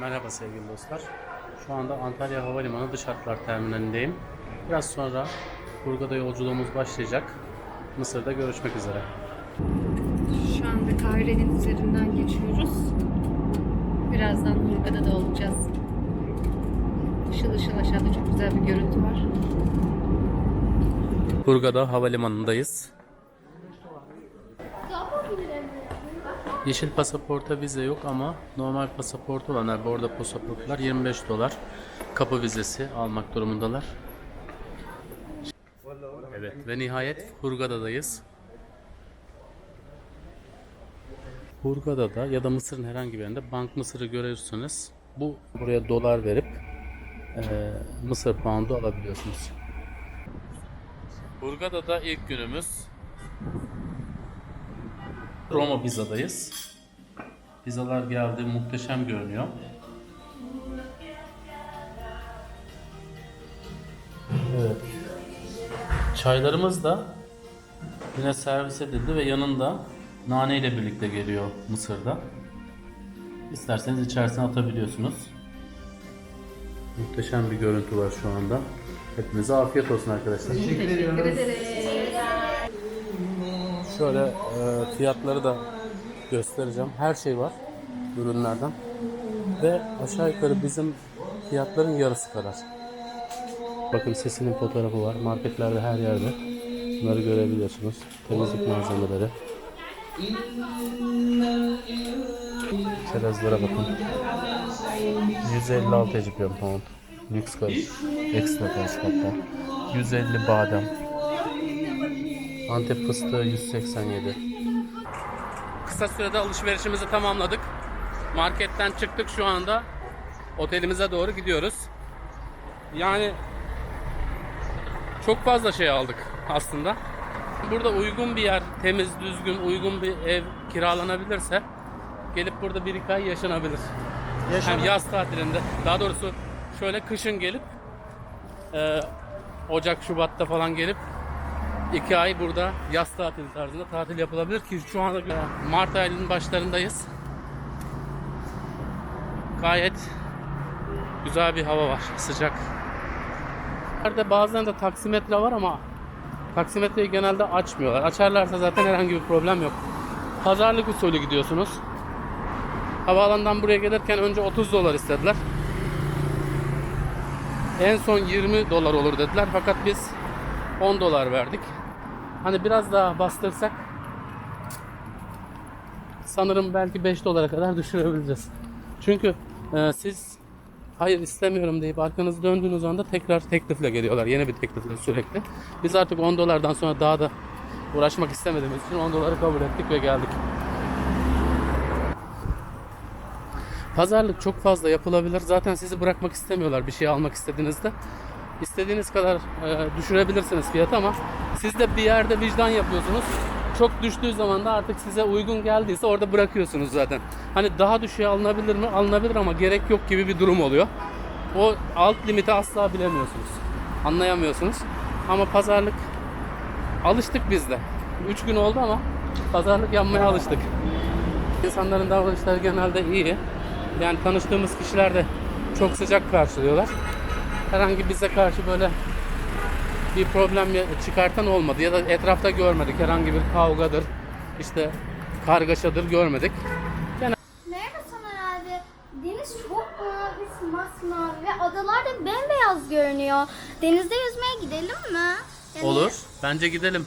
Merhaba sevgili dostlar. Şu anda Antalya Havalimanı Dış Hatlar Terminalindeyim. Biraz sonra Burga'da yolculuğumuz başlayacak. Mısır'da görüşmek üzere. Şu anda Kahire'nin üzerinden geçiyoruz. Birazdan Hurgada da olacağız. Işıl ışıl aşağıda çok güzel bir görüntü var. Burga'da havalimanındayız. Yeşil pasaporta vize yok ama normal pasaport olanlar, bordo pasaportlar 25 dolar. Kapı vizesi almak durumundalar. Evet ve nihayet Hurgada'dayız. Hurgada'da ya da Mısır'ın herhangi bir yerinde Bank Mısır'ı görürsünüz. Bu buraya dolar verip eee, Mısır poundu alabiliyorsunuz. Hurgada'da ilk günümüz. Roma Pizza'dayız. Pizzalar geldi, muhteşem görünüyor. Evet. Çaylarımız da yine servis edildi ve yanında nane ile birlikte geliyor Mısır'da. İsterseniz içerisine atabiliyorsunuz. Muhteşem bir görüntü var şu anda. Hepinize afiyet olsun arkadaşlar. Şöyle e, fiyatları da göstereceğim. Her şey var ürünlerden. Ve aşağı yukarı bizim fiyatların yarısı kadar. Bakın sesinin fotoğrafı var. Marketlerde her yerde. Bunları görebiliyorsunuz. Temizlik malzemeleri. Çerezlere bakın. 156 Egyptian pound. Lüks karış. Ekstra karışık hatta. 150 badem. Antep fıstığı 187. Kısa sürede alışverişimizi tamamladık. Marketten çıktık şu anda. Otelimize doğru gidiyoruz. Yani çok fazla şey aldık aslında. Burada uygun bir yer, temiz, düzgün, uygun bir ev kiralanabilirse gelip burada bir iki ay yaşanabilir. Hem yaz tatilinde, daha doğrusu şöyle kışın gelip e, Ocak, Şubat'ta falan gelip iki ay burada yaz tatili tarzında tatil yapılabilir ki şu anda Mart ayının başlarındayız. Gayet güzel bir hava var, sıcak. Nerede bazen de taksimetre var ama taksimetreyi genelde açmıyorlar. Açarlarsa zaten herhangi bir problem yok. Pazarlık usulü gidiyorsunuz. Havaalanından buraya gelirken önce 30 dolar istediler. En son 20 dolar olur dediler fakat biz 10 dolar verdik. Hani biraz daha bastırsak sanırım belki 5 dolara kadar düşürebileceğiz. Çünkü e, siz hayır istemiyorum deyip arkanızı döndüğünüz anda tekrar teklifle geliyorlar. Yeni bir teklifle sürekli. Biz artık 10 dolardan sonra daha da uğraşmak istemediğimiz için 10 doları kabul ettik ve geldik. Pazarlık çok fazla yapılabilir. Zaten sizi bırakmak istemiyorlar bir şey almak istediğinizde. İstediğiniz kadar e, düşürebilirsiniz fiyatı ama siz de bir yerde vicdan yapıyorsunuz. Çok düştüğü zaman da artık size uygun geldiyse orada bırakıyorsunuz zaten. Hani daha düşüğe alınabilir mi? Alınabilir ama gerek yok gibi bir durum oluyor. O alt limiti asla bilemiyorsunuz. Anlayamıyorsunuz. Ama pazarlık alıştık biz de. 3 gün oldu ama pazarlık yapmaya alıştık. İnsanların davranışları genelde iyi. Yani tanıştığımız kişiler de çok sıcak karşılıyorlar. Herhangi bize karşı böyle bir problem çıkartan olmadı ya da etrafta görmedik herhangi bir kavgadır işte kargaşadır görmedik. Merhaba Soner abi. Deniz çok mavi, masmavi ve adalar da bembeyaz görünüyor. Denizde yüzmeye gidelim mi? Yani- Olur. Bence gidelim.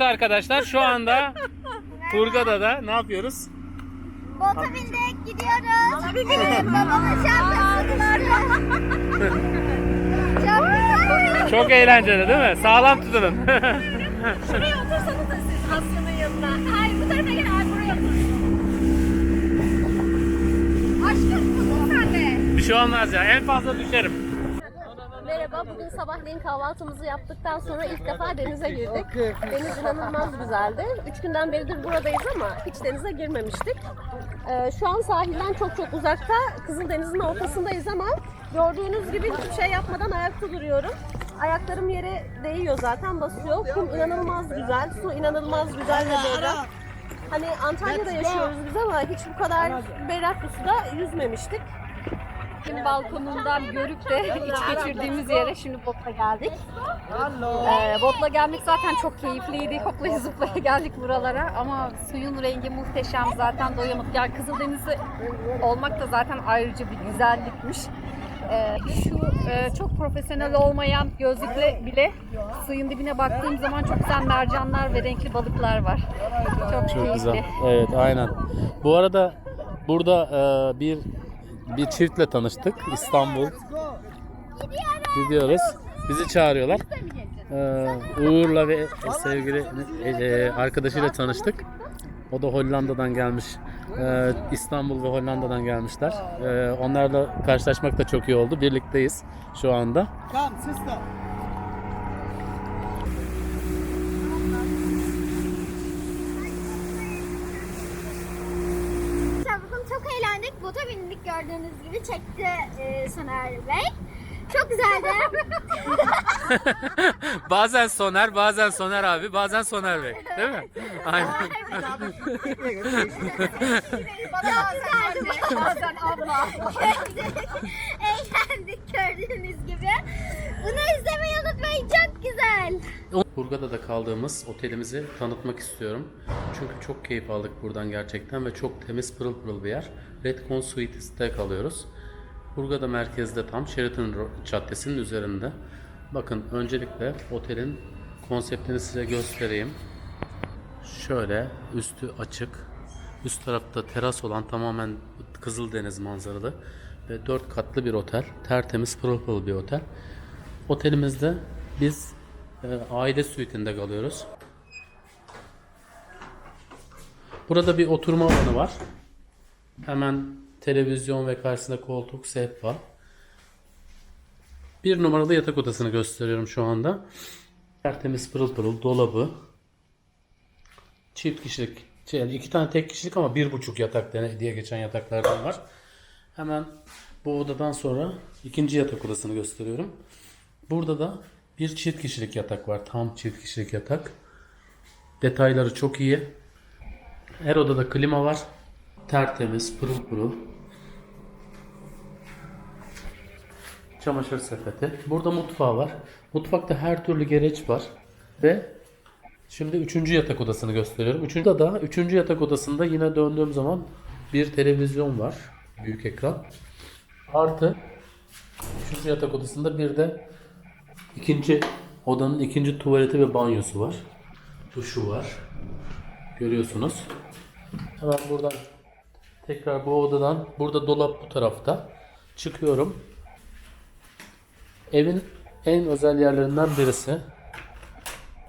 Evet arkadaşlar şu anda Hurgada'da ne yapıyoruz? Bota bindik gidiyoruz. Babamın şapkası Çok eğlenceli değil mi? Sağlam tutunun. Şuraya otursanız da siz Asya'nın yanına. Hayır bu tarafa gel, hayır buraya otur. Aşkım kızım sen de. bir şey olmaz ya. En fazla düşerim. Merhaba, bugün sabahleyin kahvaltımızı yaptıktan sonra ilk defa denize girdik. Deniz inanılmaz güzeldi. Üç günden beridir buradayız ama hiç denize girmemiştik. Ee, şu an sahilden çok çok uzakta Kızıldeniz'in ortasındayız ama gördüğünüz gibi hiçbir şey yapmadan ayakta duruyorum. Ayaklarım yere değiyor zaten basıyor. Kum inanılmaz güzel, su inanılmaz güzel ve berrak. Hani Antalya'da yaşıyoruz biz ama hiç bu kadar berrak bir suda yüzmemiştik. Şimdi balkonundan görüp de iç geçirdiğimiz yere şimdi botla geldik. Ee, botla gelmek zaten çok keyifliydi. Hoplaya zıplaya geldik buralara ama suyun rengi muhteşem zaten doyamadık. Yani Kızıldeniz'de olmak da zaten ayrıca bir güzellikmiş. Ee, şu e, çok profesyonel olmayan gözlükle bile suyun dibine baktığım zaman çok güzel mercanlar ve renkli balıklar var. Çok, Çok keyifli. güzel. Evet aynen. Bu arada burada e, bir bir çiftle tanıştık. İstanbul. Gidiyoruz. Bizi çağırıyorlar. E, Uğur'la ve sevgili e, e, arkadaşıyla tanıştık. O da Hollanda'dan gelmiş. E, İstanbul ve Hollanda'dan gelmişler. E, onlarla karşılaşmak da çok iyi oldu. Birlikteyiz şu anda. Eğlendik. Bota bindik gördüğünüz gibi çekti e, Soner Bey. Çok güzeldi. bazen Soner, bazen Soner abi, bazen Soner Bey. Değil mi? Aynen. Çok güzeldi. Bazen abla. Eğlendik gördüğünüz gibi. Bunu izlemeyi unutmayın. Çok güzel. Burga'da da kaldığımız otelimizi tanıtmak istiyorum. Çünkü çok keyif aldık buradan gerçekten ve çok temiz pırıl pırıl bir yer. Redcon Suites'te kalıyoruz. Burga'da merkezde tam Sheraton Caddesi'nin üzerinde. Bakın öncelikle otelin konseptini size göstereyim. Şöyle üstü açık. Üst tarafta teras olan tamamen Kızıldeniz manzaralı ve 4 katlı bir otel. Tertemiz pırıl pırıl bir otel. Otelimizde biz e, aile suite'inde kalıyoruz. Burada bir oturma alanı var. Hemen televizyon ve karşısında koltuk, sehpa. Bir numaralı yatak odasını gösteriyorum şu anda. Tertemiz pırıl pırıl dolabı. Çift kişilik, şey, yani iki tane tek kişilik ama bir buçuk yatak diye geçen yataklardan var. Hemen bu odadan sonra ikinci yatak odasını gösteriyorum. Burada da bir çift kişilik yatak var. Tam çift kişilik yatak. Detayları çok iyi. Her odada klima var. Tertemiz, pırıl pırıl. Çamaşır sepeti. Burada mutfağı var. Mutfakta her türlü gereç var. Ve şimdi üçüncü yatak odasını gösteriyorum. Üçüncü da üçüncü yatak odasında yine döndüğüm zaman bir televizyon var. Büyük ekran. Artı üçüncü yatak odasında bir de ikinci odanın ikinci tuvaleti ve banyosu var. Duşu var. Görüyorsunuz. Hemen buradan tekrar bu odadan burada dolap bu tarafta. Çıkıyorum. Evin en özel yerlerinden birisi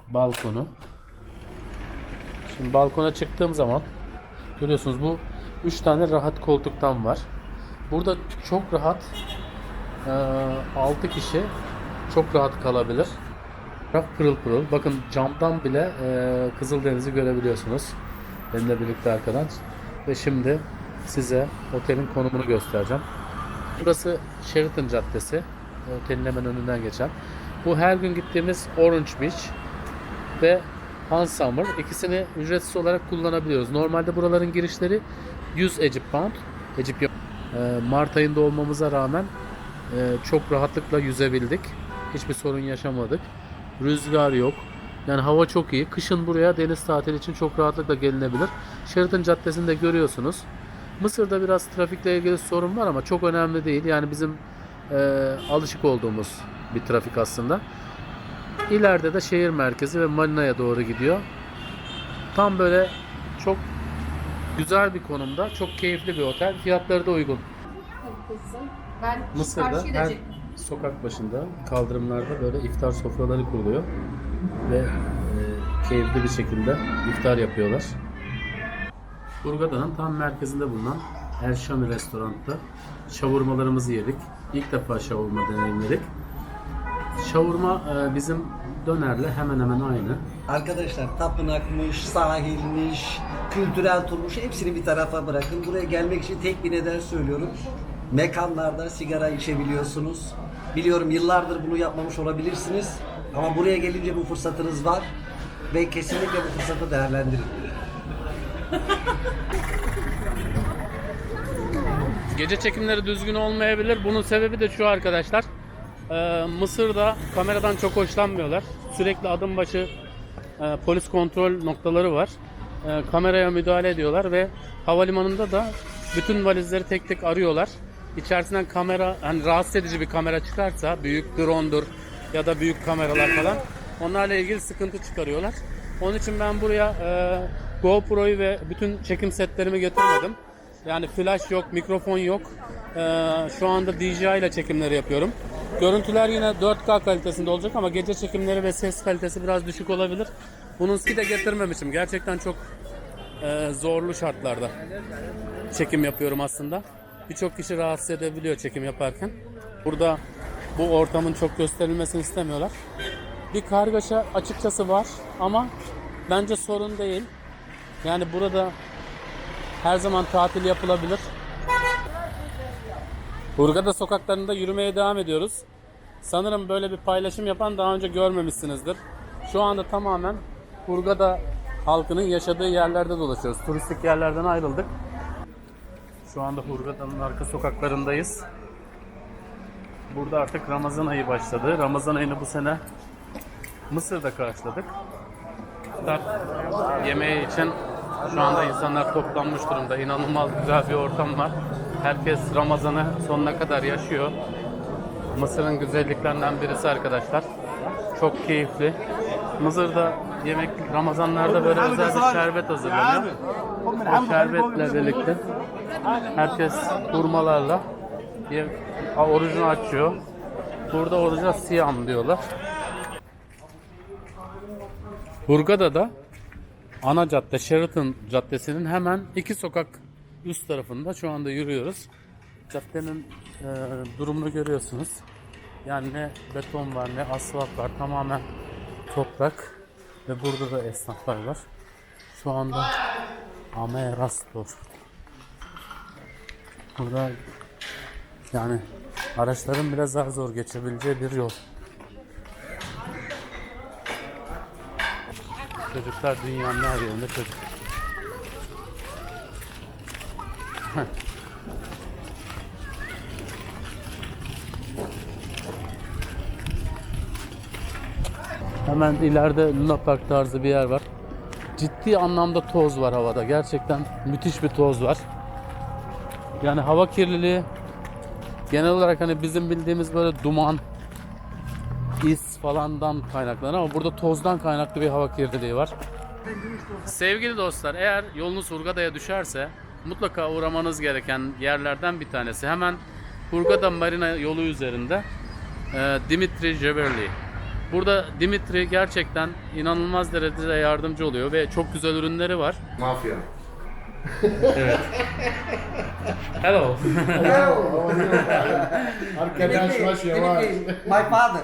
balkonu. Şimdi balkona çıktığım zaman görüyorsunuz bu 3 tane rahat koltuktan var. Burada çok rahat 6 kişi çok rahat kalabilir. Taraf pırıl pırıl. Bakın camdan bile e, Kızıldeniz'i görebiliyorsunuz. Benimle birlikte arkadan. Ve şimdi size otelin konumunu göstereceğim. Burası Sheraton Caddesi. Otelin hemen önünden geçen. Bu her gün gittiğimiz Orange Beach ve Han Summer. İkisini ücretsiz olarak kullanabiliyoruz. Normalde buraların girişleri 100 Egypt Pound. Egypt. E, Mart ayında olmamıza rağmen e, çok rahatlıkla yüzebildik. Hiçbir sorun yaşamadık. Rüzgar yok. Yani hava çok iyi. Kışın buraya deniz tatili için çok rahatlıkla gelinebilir. Sheraton Caddesi'nde görüyorsunuz. Mısır'da biraz trafikle ilgili sorun var ama çok önemli değil. Yani bizim e, alışık olduğumuz bir trafik aslında. İleride de şehir merkezi ve marinaya doğru gidiyor. Tam böyle çok güzel bir konumda. Çok keyifli bir otel. Fiyatları da uygun. Ben Mısır'da her. Sokak başında kaldırımlarda böyle iftar sofraları kuruluyor ve e, keyifli bir şekilde iftar yapıyorlar. Burgada'nın tam merkezinde bulunan El Şami restoranda şavurmalarımızı yedik. İlk defa şavurma deneyimledik. Şavurma e, bizim dönerle hemen hemen aynı. Arkadaşlar tapınakmış, sahilmiş, kültürel turmuş hepsini bir tarafa bırakın. Buraya gelmek için tek bir neden söylüyorum. Mekanlarda sigara içebiliyorsunuz. Biliyorum yıllardır bunu yapmamış olabilirsiniz. Ama buraya gelince bu fırsatınız var. Ve kesinlikle bu fırsatı değerlendirin. Gece çekimleri düzgün olmayabilir. Bunun sebebi de şu arkadaşlar. Ee, Mısır'da kameradan çok hoşlanmıyorlar. Sürekli adım başı e, polis kontrol noktaları var. E, kameraya müdahale ediyorlar ve havalimanında da bütün valizleri tek tek arıyorlar. İçerisinden kamera, hani rahatsız edici bir kamera çıkarsa, büyük drone'dur ya da büyük kameralar falan, onlarla ilgili sıkıntı çıkarıyorlar. Onun için ben buraya e, GoPro'yu ve bütün çekim setlerimi getirmedim. Yani flash yok, mikrofon yok. Ee, şu anda DJI ile çekimleri yapıyorum. Görüntüler yine 4K kalitesinde olacak ama gece çekimleri ve ses kalitesi biraz düşük olabilir. Bunun de getirmemişim. Gerçekten çok e, zorlu şartlarda çekim yapıyorum aslında. Birçok kişi rahatsız edebiliyor çekim yaparken. Burada bu ortamın çok gösterilmesini istemiyorlar. Bir kargaşa açıkçası var ama bence sorun değil. Yani burada her zaman tatil yapılabilir. Hurgada sokaklarında yürümeye devam ediyoruz. Sanırım böyle bir paylaşım yapan daha önce görmemişsinizdir. Şu anda tamamen Hurgada halkının yaşadığı yerlerde dolaşıyoruz. Turistik yerlerden ayrıldık. Şu anda Hurgada'nın arka sokaklarındayız. Burada artık Ramazan ayı başladı. Ramazan ayını bu sene Mısır'da karşıladık. İftar yemeği için şu anda insanlar toplanmış durumda. İnanılmaz güzel bir ortam var. Herkes Ramazan'ı sonuna kadar yaşıyor. Mısır'ın güzelliklerinden birisi arkadaşlar. Çok keyifli. Mısır'da yemek Ramazanlarda böyle özel bir şerbet hazırlanıyor. O şerbetle birlikte herkes hurmalarla ye- orucunu açıyor. Burada oruca siyam diyorlar. Hurgada'da ana cadde Sheraton Caddesi'nin hemen iki sokak üst tarafında şu anda yürüyoruz. Caddenin e, durumunu görüyorsunuz. Yani ne beton var ne asfalt var tamamen toprak ve burada da esnaflar var. Şu anda Amerastor. Burada yani araçların biraz daha zor geçebileceği bir yol. Çocuklar dünyanın her yerinde çocuk. Hemen ileride Luna Park tarzı bir yer var. Ciddi anlamda toz var havada. Gerçekten müthiş bir toz var. Yani hava kirliliği genel olarak hani bizim bildiğimiz böyle duman, is falandan kaynaklanır ama burada tozdan kaynaklı bir hava kirliliği var. Sevgili dostlar eğer yolunuz Hurgada'ya düşerse mutlaka uğramanız gereken yerlerden bir tanesi. Hemen Hurgada Marina yolu üzerinde e, Dimitri Jeverli. Burada Dimitri gerçekten inanılmaz derecede yardımcı oluyor ve çok güzel ürünleri var. Mafya. Hello. Arkadaşlar yavaş. My father.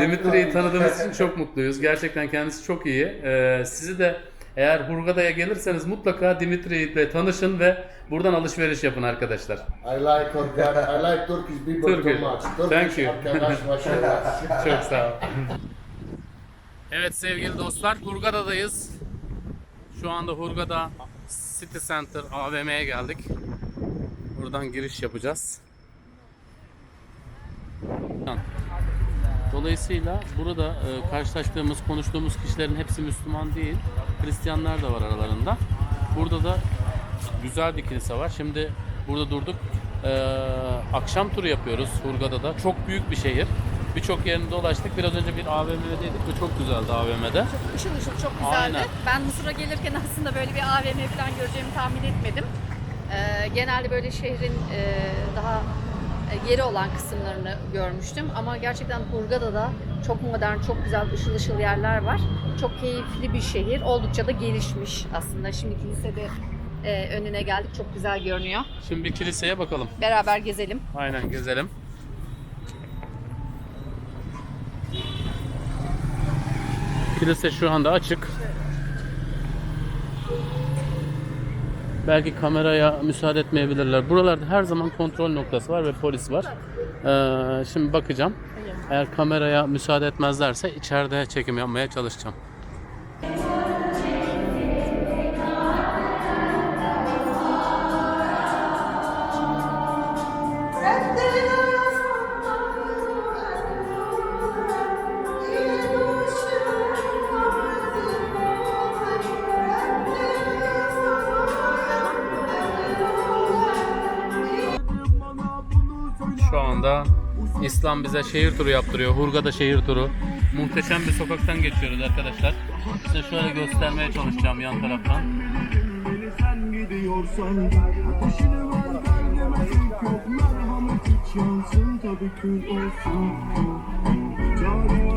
Dimitri'yi tanıdığımız için çok mutluyuz. Gerçekten kendisi çok iyi. Ee, sizi de eğer Hurgada'ya gelirseniz mutlaka Dimitri ile tanışın ve buradan alışveriş yapın arkadaşlar. I like Turkish, I like Turkish people Turkish. too much. Thank Turkish you. arkadaş yavaş. Çok sağ ol. Evet sevgili dostlar Hurgada'dayız. Şu anda Hurgada City Center AVM'ye geldik. Buradan giriş yapacağız. Dolayısıyla burada e, karşılaştığımız, konuştuğumuz kişilerin hepsi Müslüman değil. Hristiyanlar da var aralarında. Burada da güzel bir kilise var. Şimdi burada durduk. E, akşam turu yapıyoruz Hurgada'da. Çok büyük bir şehir. Birçok yerinde dolaştık. Biraz önce bir AVM'deydik ve çok güzeldi AVM'de. Işıl ışıl çok güzeldi. Aynen. Ben Mısır'a gelirken aslında böyle bir AVM falan göreceğimi tahmin etmedim. Ee, genelde böyle şehrin e, daha e, geri olan kısımlarını görmüştüm. Ama gerçekten Hurgada'da çok modern, çok güzel ışıl ışıl yerler var. Çok keyifli bir şehir. Oldukça da gelişmiş aslında. Şimdi kilisede e, önüne geldik. Çok güzel görünüyor. Şimdi bir kiliseye bakalım. Beraber gezelim. Aynen gezelim. Kilise şu anda açık. belki kameraya müsaade etmeyebilirler. Buralarda her zaman kontrol noktası var ve polis var. Ee, şimdi bakacağım. Eğer kameraya müsaade etmezlerse içeride çekim yapmaya çalışacağım. İslam bize şehir turu yaptırıyor. Hurgada şehir turu. Muhteşem bir sokaktan geçiyoruz arkadaşlar. Size şöyle göstermeye çalışacağım yan taraftan. yansın tabii kül olsun Çare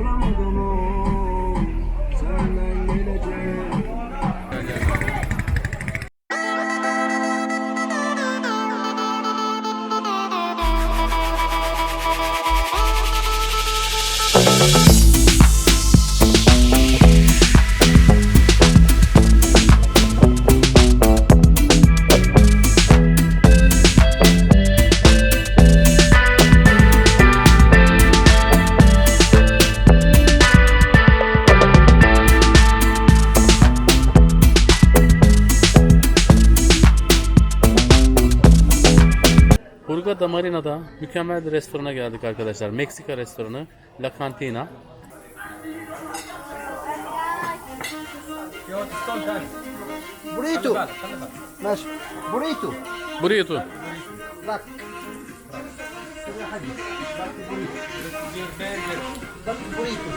Hurgada Marina'da mükemmel bir restorana geldik arkadaşlar. Meksika restoranı La Cantina. Burrito. Mas burrito. Burrito. Bak. Bak burrito.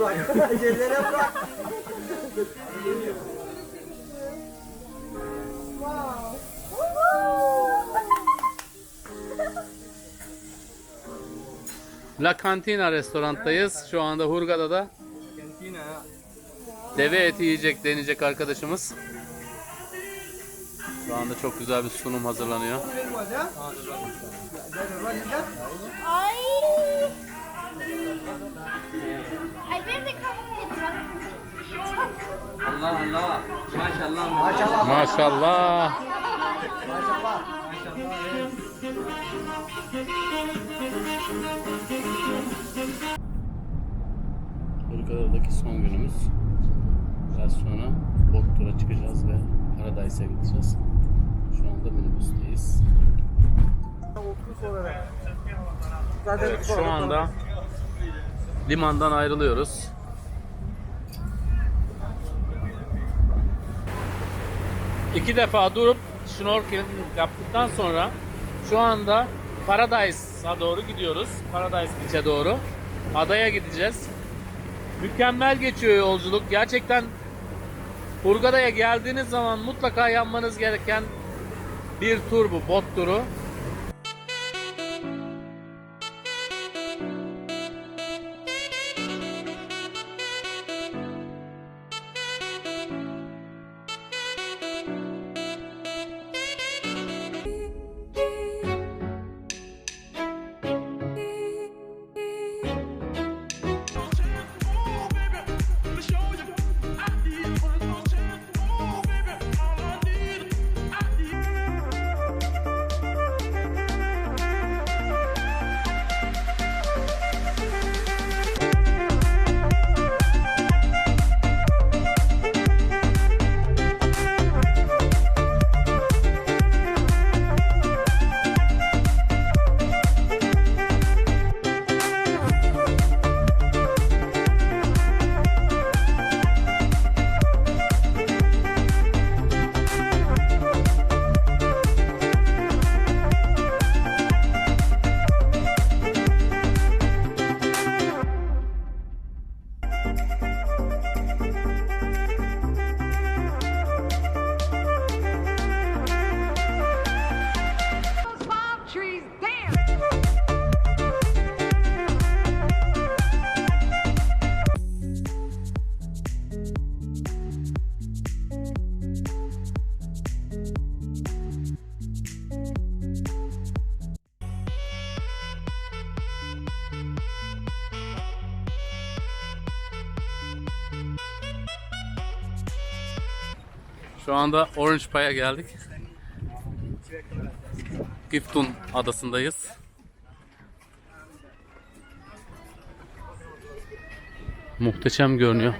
Bırak. Yerlere bırak. La Cantina restoranttayız. Şu anda Hurgada'da deve eti yiyecek deneyecek arkadaşımız. Şu anda çok güzel bir sunum hazırlanıyor. Maşallah. Maşallah. Hırkalar'daki son günümüz. Biraz sonra bot tura çıkacağız ve Paradise'a gideceğiz. Şu anda minibüsteyiz. Evet, şu anda limandan ayrılıyoruz. İki defa durup snorkeling yaptıktan sonra şu anda Paradise'a doğru gidiyoruz. Paradise Beach'e doğru. Adaya gideceğiz. Mükemmel geçiyor yolculuk. Gerçekten Hurgada'ya geldiğiniz zaman mutlaka yapmanız gereken bir tur bu, bot turu. Şu anda Orange Pay'a geldik. Giftun adasındayız. Muhteşem görünüyor.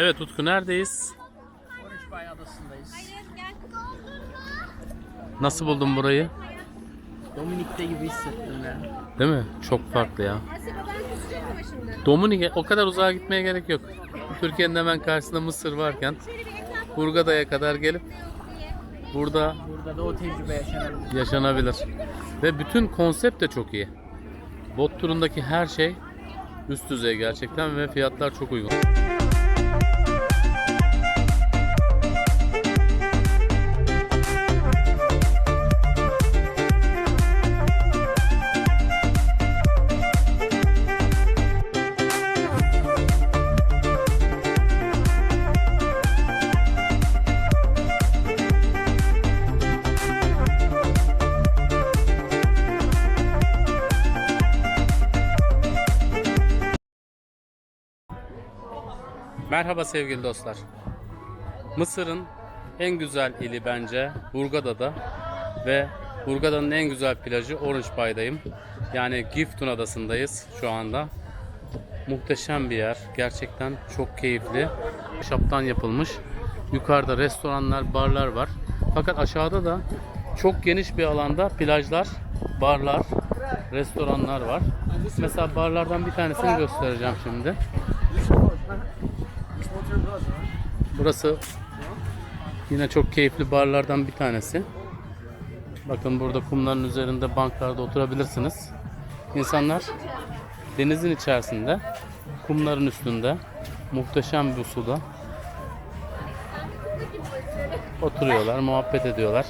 Evet Utku neredeyiz? Nasıl buldun burayı? Dominik'te gibi hissettim ya. Değil mi? Çok farklı ya. Dominik'e o kadar uzağa gitmeye gerek yok. Türkiye'nin hemen karşısında Mısır varken Hurgada'ya kadar gelip burada Burada da o tecrübe yaşanabilir. yaşanabilir. Ve bütün konsept de çok iyi. Bot turundaki her şey üst düzey gerçekten ve fiyatlar çok uygun. Merhaba sevgili dostlar. Mısır'ın en güzel ili bence Hurgada'da ve Hurgada'nın en güzel plajı Orange Bay'dayım. Yani Giftun adasındayız şu anda. Muhteşem bir yer. Gerçekten çok keyifli. Şaptan yapılmış. Yukarıda restoranlar, barlar var. Fakat aşağıda da çok geniş bir alanda plajlar, barlar, restoranlar var. Mesela barlardan bir tanesini göstereceğim şimdi. Burası yine çok keyifli barlardan bir tanesi. Bakın burada kumların üzerinde banklarda oturabilirsiniz. İnsanlar denizin içerisinde, kumların üstünde, muhteşem bir suda oturuyorlar, muhabbet ediyorlar.